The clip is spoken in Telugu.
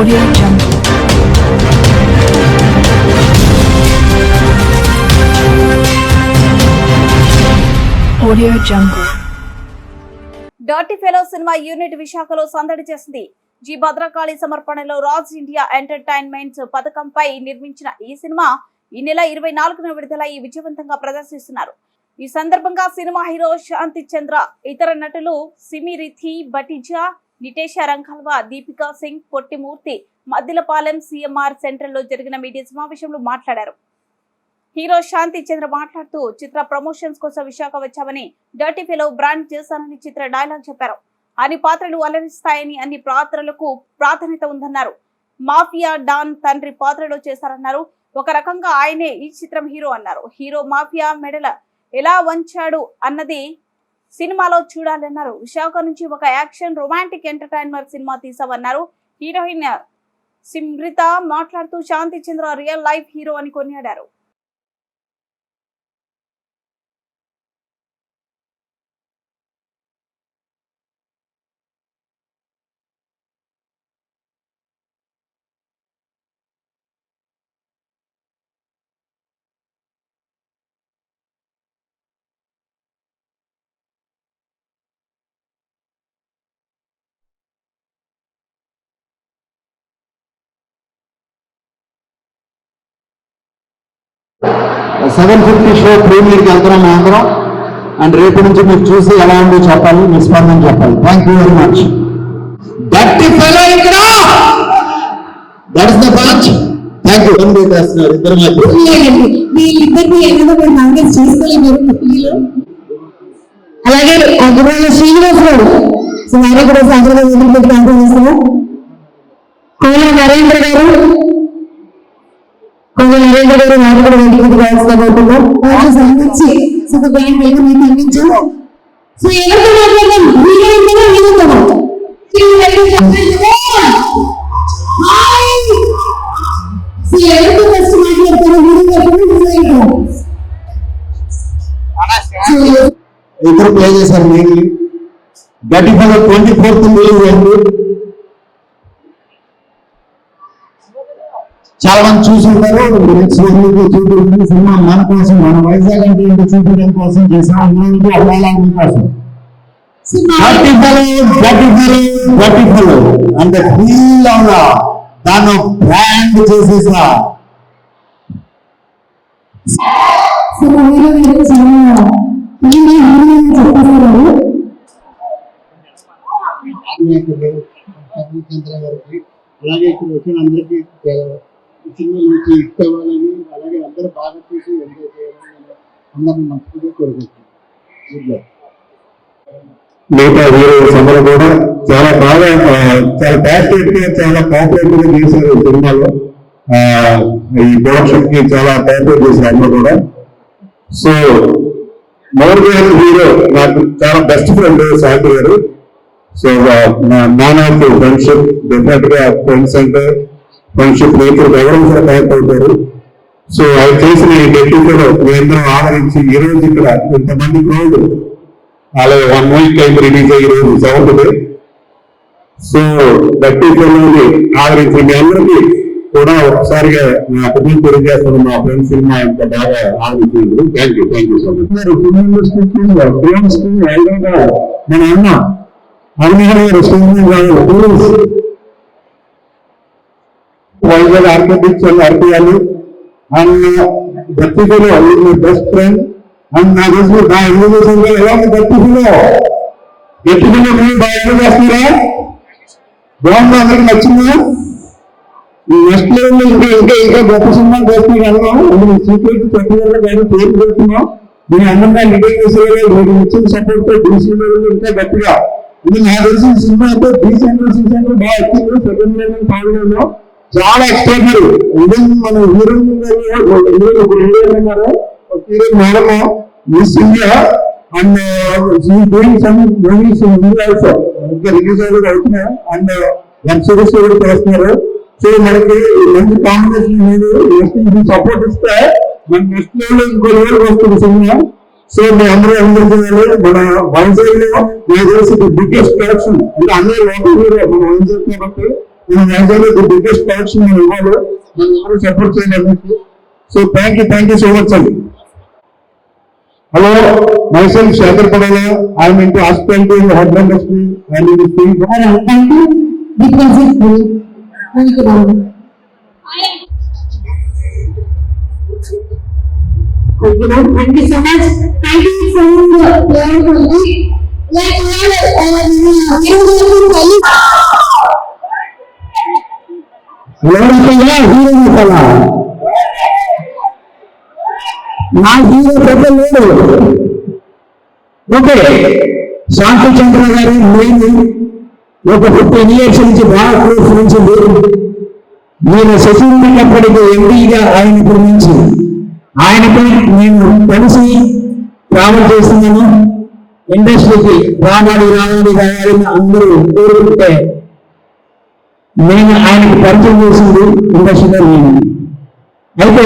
Audio Jungle. Audio Jungle. Dirty fellow cinema unit విశాఖలో సందడి చేసింది జి భద్రకాళి సమర్పణలో రాజ్ ఇండియా ఎంటర్టైన్మెంట్స్ పథకంపై నిర్మించిన ఈ సినిమా ఈ నెల ఇరవై నాలుగున విడుదలై విజయవంతంగా ప్రదర్శిస్తున్నారు ఈ సందర్భంగా సినిమా హీరో శాంతి చంద్ర ఇతర నటులు సిమిరిథి బటిజా నిటేష రంగల్వా దీపికా సింగ్ పొట్టిమూర్తి మద్దిలపాలెం సిఎంఆర్ సెంటర్లో జరిగిన మీడియా సమావేశంలో మాట్లాడారు. హీరో శాంతి చంద్ర మాట్లాడుతూ చిత్ర ప్రమోషన్స్ కోసం విశాఖ వచ్చామని డర్టీ ఫిలో బ్రాండ్ చేశానని చిత్ర డైలాగ్ చెప్పారు. అన్ని పాత్రలు అలరిస్తాయని అన్ని పాత్రలకు ప్రాధాన్యత ఉందన్నారు. మాఫియా డాన్ తండ్రి పాత్రలో చేశారన్నారు. ఒక రకంగా ఆయనే ఈ చిత్రం హీరో అన్నారు. హీరో మాఫియా మెడల ఎలా వంచాడు అన్నది సినిమాలో చూడాలన్నారు. విశాఖ నుంచి ఒక యాక్షన్ రొమాంటిక్ ఎంటర్టైన్మెంట్ సినిమా తీసామన్నారు. హీరోయిన్ సిమ్రిత మాట్లాడుతూ Shanti Chandra real life hero అని కొనియాడారు. సెవెన్ ఫిఫ్టీ షో ప్రీమియర్కి వెళ్తున్నాం మేము అందరం. అండ్ రేపు నుంచి మీరు చూసి ఎలా ఉందో చెప్పాలి మీ స్పందన చెప్పాలి. థ్యాంక్ యూ వెరీ మచ్ గట్టి ఫెలో ఇక్కడ! That is the branch thank you phone చేస్తున్నారు ఇద్దరు వీళ్ళిద్దరిని ఏదైనా మీరు అలాగే అగ్రవాళ్ళ శ్రీనివాసరావు సో వారు కూడా సాయంత్రం ఎదురుపెట్టి కాంటాక్ట్ కోన నరేంద్ర గారు. కోన గారు వారు కూడా వెంటనే రాసుకోబోతున్నాం సంబంధించి సో బ్యాంక్ మీకు అందించు సో ఎవరితో మాట్లాడదాం మీరే ఉంటారా సో ఎవరితో ఫస్ట్ మాట్లాడతారో మీరు ఇద్దరు ప్లే చేశారు మీరు గట్టి ట్వంటీ ఫోర్త్ మీరు చాలా మంది చూసి ఉంటారు సినిమా మన కోసం మన వైజాగ్ అంటే ఏంటో చూపించడం కోసం చేసాం అబ్బాయిలాంటి కోసం అంటే ఫీల్ అవునా? దాన్ని బ్రాండ్ చేసేసా అలాగే ఇక్కడ వచ్చిన అందరికీ ముఖ్యంగా మీకు నుంచి అవ్వాలని అలాగే అందరూ బాగా చూసి ఎంజాయ్ చేయాలని అందరినీ మంచిగా కోరుకుంటున్నాను. మిగతా హీరోస్ అందరూ కూడా చాలా బాగా చాలా ప్యాషనెట్గా చాలా కోఆపరేటివ్గా చేశారు సినిమాలో. ఈ ప్రొడక్షన్కి చాలా కోఆపరేట్ చేశారు అందరూ కూడా. సో మోర్ గారు హీరో నాకు చాలా బెస్ట్ ఫ్రెండ్ సాయి గారు. సో మ్యాన్ ఆఫ్ ఫ్రెండ్షిప్ డెఫినెట్గా ఫ్రెండ్స్ అంటే భవిష్యత్తులో ఇప్పుడు ఎవరు కూడా భయపడతారు. సో అది చేసిన ఈ గట్టిలో మేమందరం ఆదరించి ఈ రోజు ఇక్కడ ఇంతమంది క్రౌడ్ అలాగే వన్ వీక్ టైం రిలీజ్ అయ్యి రోజు సెవెంత్ సో గట్టి ఫిల్మ్ని ఆదరించి మీ అందరికీ కూడా ఒకసారిగా నా కుటుంబం తెలియజేస్తున్న మా ఫ్రెండ్స్ సినిమా ఇంత బాగా ఆదరించినందుకు thank you thank you so much మీరు ఫిల్మ్ ఇండస్ట్రీ ఫిల్మ్స్ మన అన్న అరుణ్ గారు ఐదు గారు Vizag architects and ఆర్పియాలు and my best friend and నా తెలిసి నా ఎడ్యుకేషన్లో ఎలా ఉంది గట్టిలో గట్టిలో మీరు బాగా ఎంజాయ్ చేస్తున్నారా? బాగుంది? అందరికి నచ్చిందా? ఈ నెక్స్ట్ లెవెల్ ఇంకా ఇంకా ఇంకా గొప్ప సినిమా చేస్తున్నారు మీ అందులో సీక్రెట్ చెప్పగల నేను పేరు పెడుతున్నాం. మీ అందరినీ నిజం చేసేవారు మీరు ఇచ్చిన సపోర్ట్తో డీసీ లెవెల్ ఇంకా గట్టిగా. ఇది నా తెలిసిన సినిమా అంటే బీ సెంటర్ సి సెంటర్ బాగా వచ్చింది సెకండ్ లెవెల్ థర్డ్ లెవెల్లో చాలా ఎక్స్ట్రాడనరీ ఈవెన్ మన హీరోయిన్ గారు హీరోయిన్ ఉన్నారు heroine madam miss India and doing some movies India also ఇంకా రిలీజ్ అయ్యి అవుతున్నాయి అండ్ వెబ్ సిరీస్ కూడా చేస్తున్నారు సో మనకి మంచి కాంబినేషన్ అనేది సపోర్ట్ ఇస్తే మన నెక్స్ట్ లెవెల్ ఇంకో లెవెల్ వస్తుంది సినిమా సో మీ అందరూ అందజేయాలి మన వైజాగ్లో నాకు తెలిసి బిగ్గెస్ట్ ప్రొడక్షన్ అంటే అన్ని లోకల్ మనం ఏం వైజాగ్ మనం యాక్చువల్లీ ది బిగ్గెస్ట్ పార్ట్స్ మనం ఇవ్వాలి మనం ఎవరు సపోర్ట్ చేయలేదు so thank you thank you so much అండి hello myself Shekhar Padala I'm into hospitality in hotel industry and in field thank you deposit thank you Thank you, ma'am. Thank you so much. Thank you so much. Like, ఎవరికైనా హీరో చెప్పాలా నా హీరో పెద్ద లేడు. ఓకే శాంతి చంద్ర గారు నేను ఒక ఫిఫ్టీన్ ఇయర్స్ నుంచి బాగా క్లోజ్ ఫ్రెండ్స్ ఉంది నేను సచిన్ ఉన్నప్పటికీ ఎంపీగా ఆయన నుంచి. ఆయనపై నేను కలిసి ట్రావెల్ చేస్తున్నాను. ఇండస్ట్రీకి రావాలి రావాలి రావాలని అందరూ కోరుకుంటే నేను ఆయనకు పరిచయం చేసింది ఇండస్ట్రీ నేను. అయితే